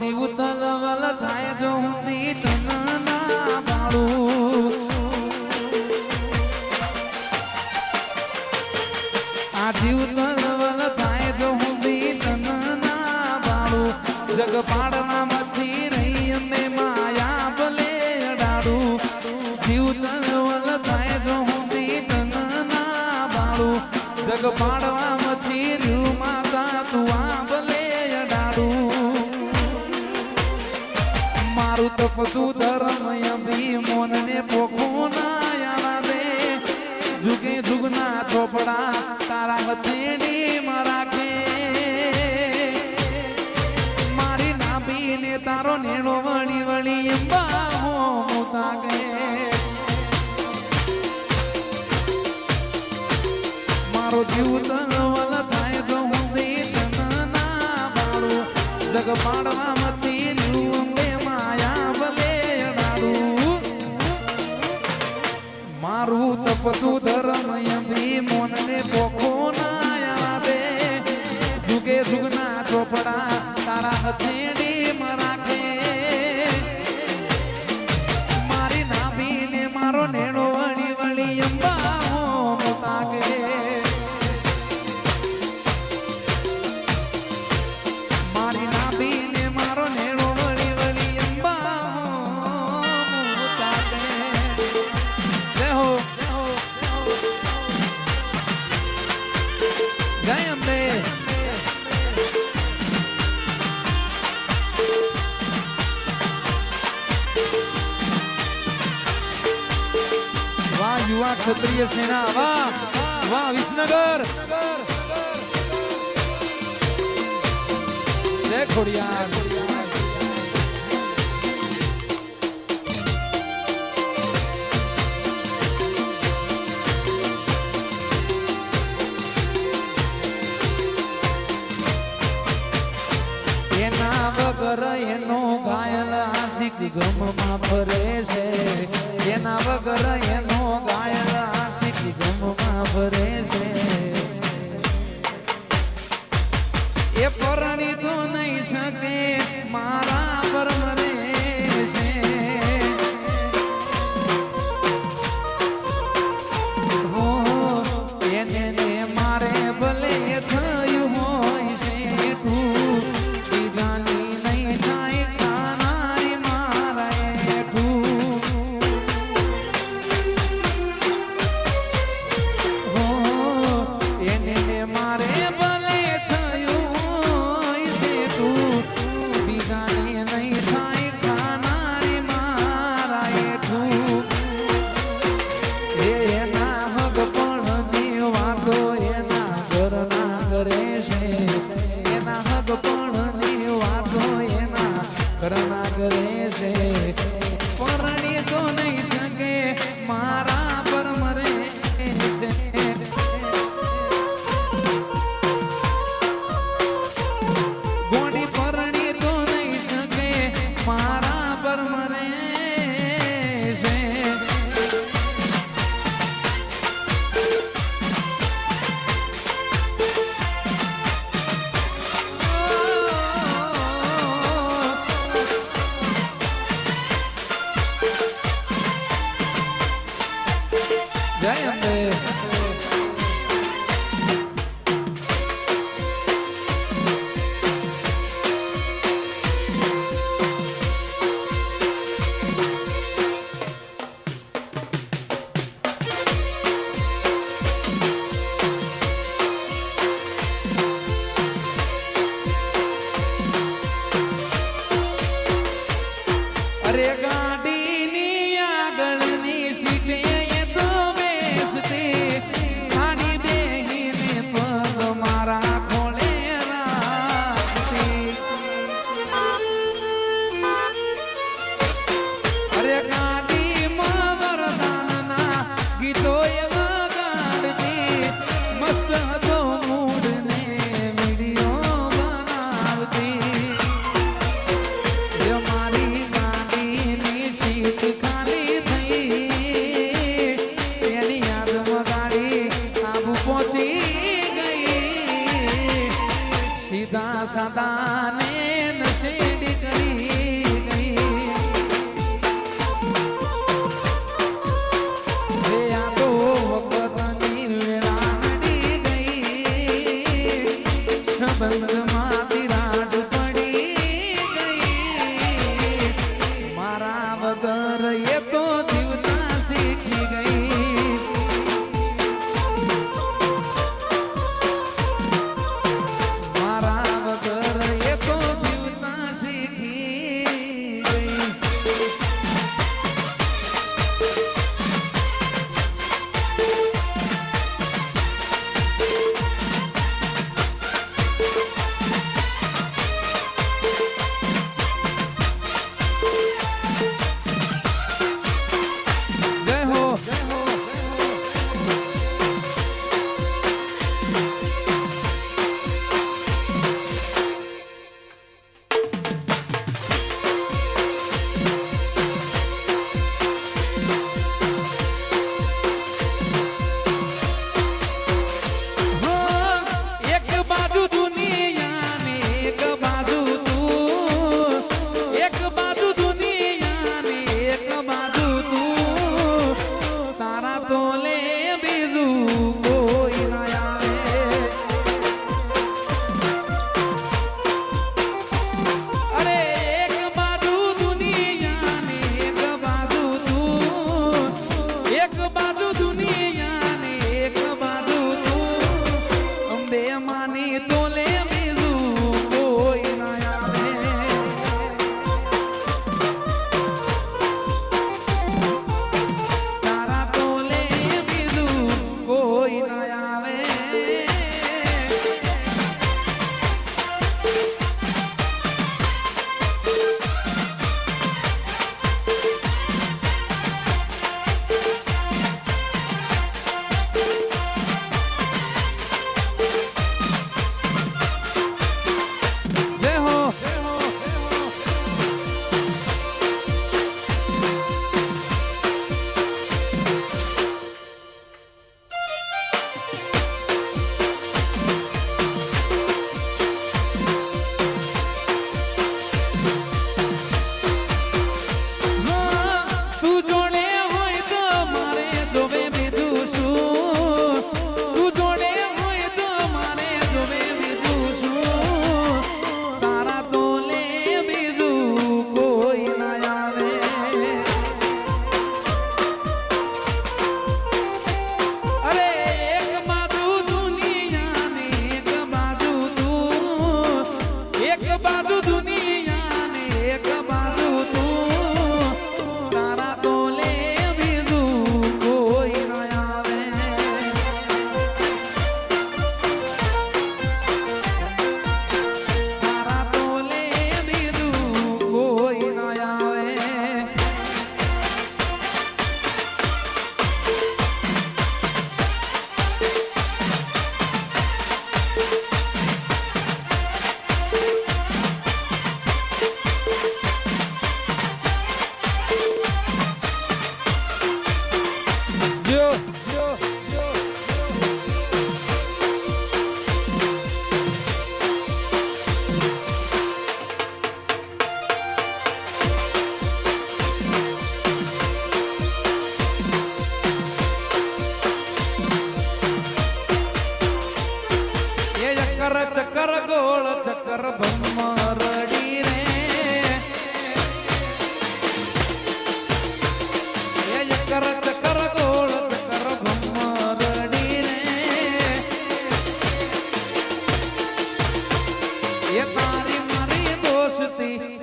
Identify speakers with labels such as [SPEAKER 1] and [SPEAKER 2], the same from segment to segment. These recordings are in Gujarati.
[SPEAKER 1] जीवतला મારું તપતું ધર્મ અભિમોન ને પોખું દે જુગે જુગના ચોપડા તારા હથેડી રાખે. મારી નાભી ને તારો નેણો વણી વણી અંબા મુતા ગે મારો જીવ તનવલ થાય જો હું દે તન ના જગ પાડવા તપતું ધર્મ અભી મોનને પોખો ના આવે. જુગે જુગના ચોપડા તારા હથેડી રાખે. ક્ષત્રિય સેના, વાહ વાહ, વિસનગર. જય ખોડિયાર. વગર એનો ઘાયલ આશિક ગમમાં ફરે છે. એના વગર સદાને નશે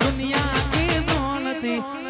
[SPEAKER 1] દુનિયા કી સોનતી.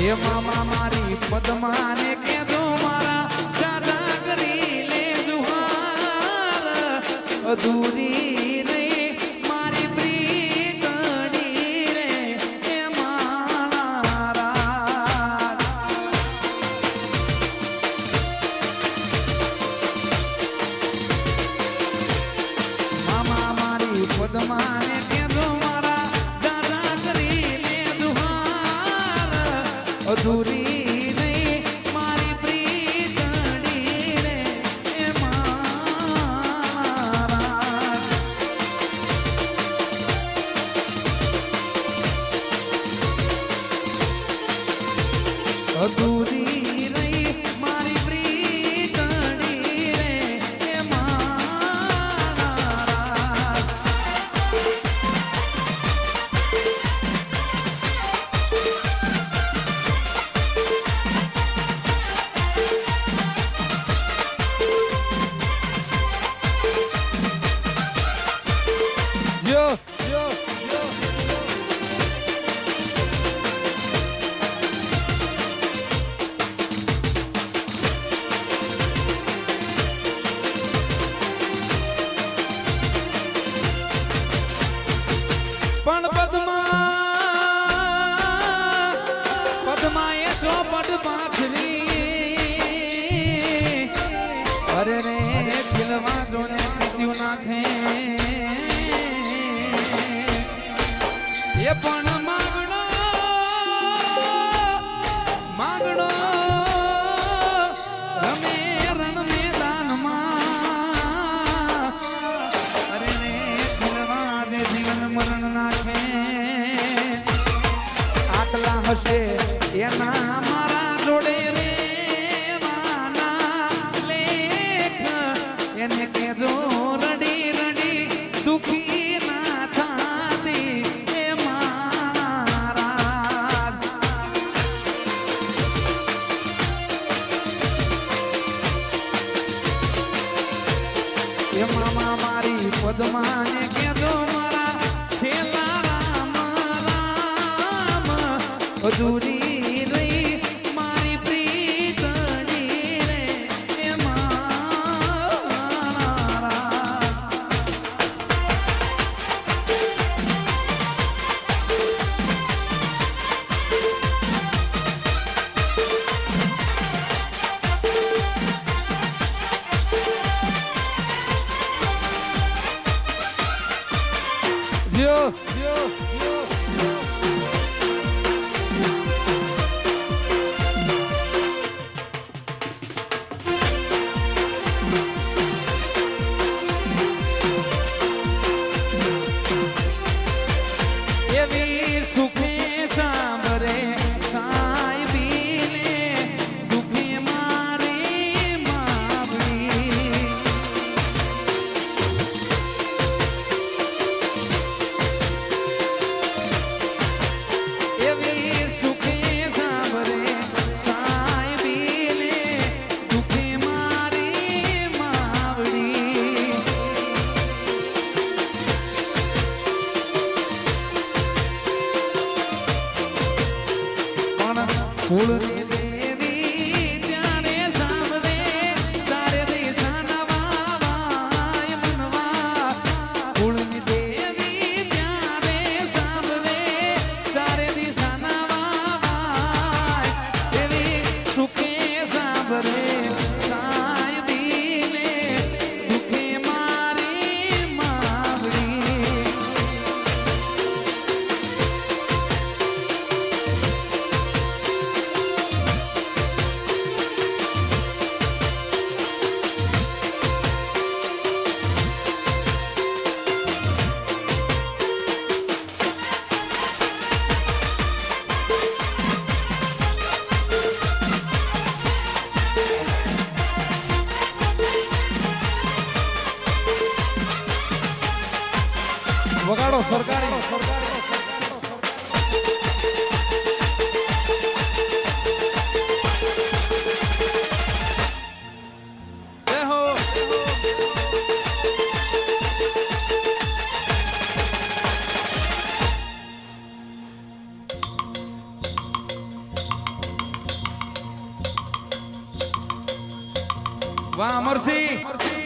[SPEAKER 1] એ મામા મારી પદ્માને કેજો મારા દાદા કરી લેજો હાર અધૂરી 土地 પણ પદ્મા પદ્મા એ છો પદ પાછલી અરે રે ખીલવા જો ને નાખે. એ પણ લ્યો લ્યો voelen mercy. mercy.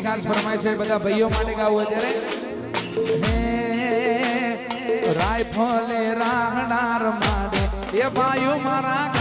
[SPEAKER 1] ભગવાનની ફરમાય છે બધા ભાઈઓ માટે ગાવું અત્યારે રાયફલે રાહનાર મારે એ ભાઈઓ મારા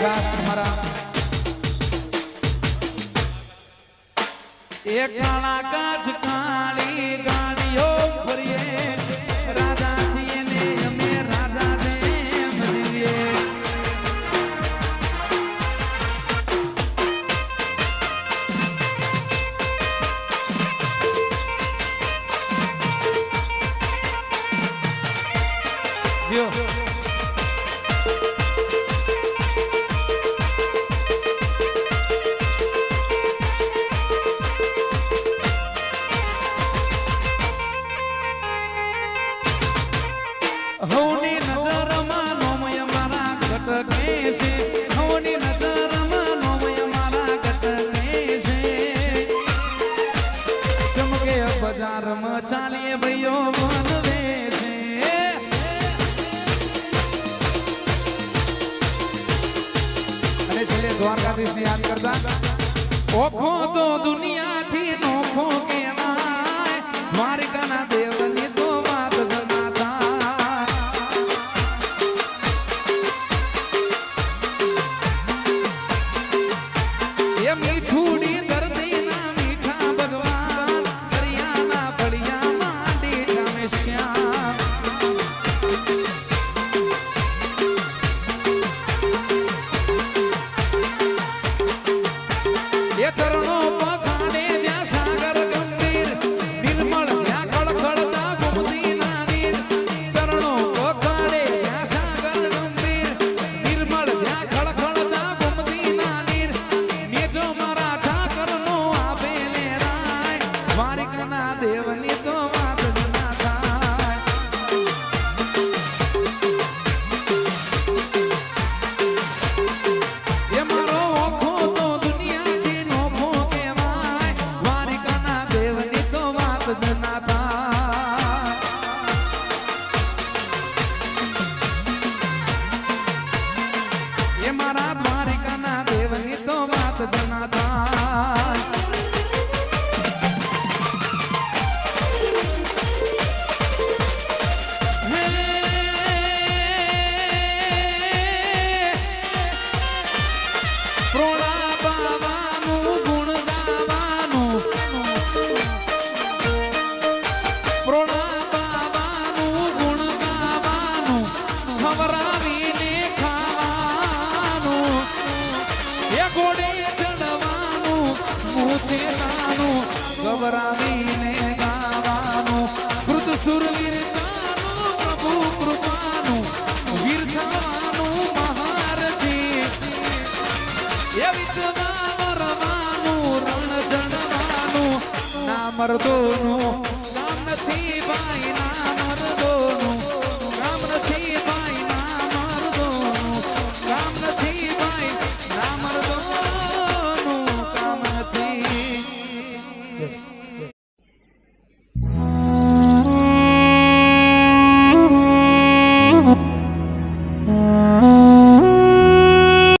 [SPEAKER 1] विकास हमारा एक नाला का casar. Ô, condo! રે ચડવાનું મૂછે નાનું રણ જણવાનું ના મરદોનું નામ નથી ભાઈ ના મરદો